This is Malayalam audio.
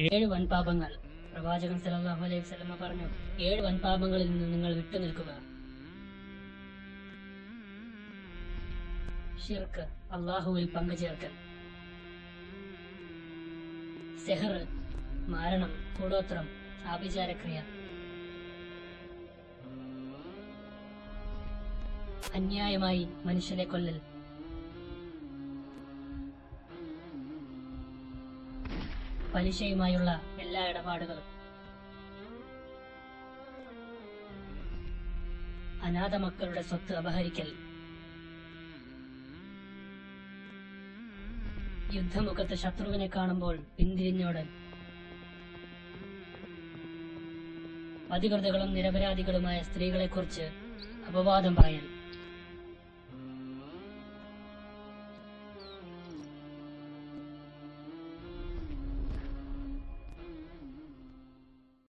ഏഴ് വൻപാപങ്ങൾ. പ്രവാചകൻ സലാഹു അലൈഹി സ്വലമ പറഞ്ഞു ഏഴ് വൻപാപങ്ങളിൽ നിന്ന് നിങ്ങൾ വിട്ടുനിൽക്കുക. ഷിർക്ക് അള്ളാഹുവിൽ പങ്കുചേർക്കൽ സെഹർ മാരണം കൂടോത്രം ആഭിചാരക്രിയ. അന്യായമായി മനുഷ്യനെ കൊല്ലൽ. പലിശയുമായുള്ള എല്ലാ ഇടപാടുകളും. അനാഥ മക്കളുടെ സ്വത്ത് അപഹരിക്കൽ. യുദ്ധമുഖത്ത് ശത്രുവിനെ കാണുമ്പോൾ പിന്തിരിഞ്ഞോടൻ അധികൃതകളും നിരപരാധികളുമായ സ്ത്രീകളെക്കുറിച്ച് അപവാദം പറയൽ.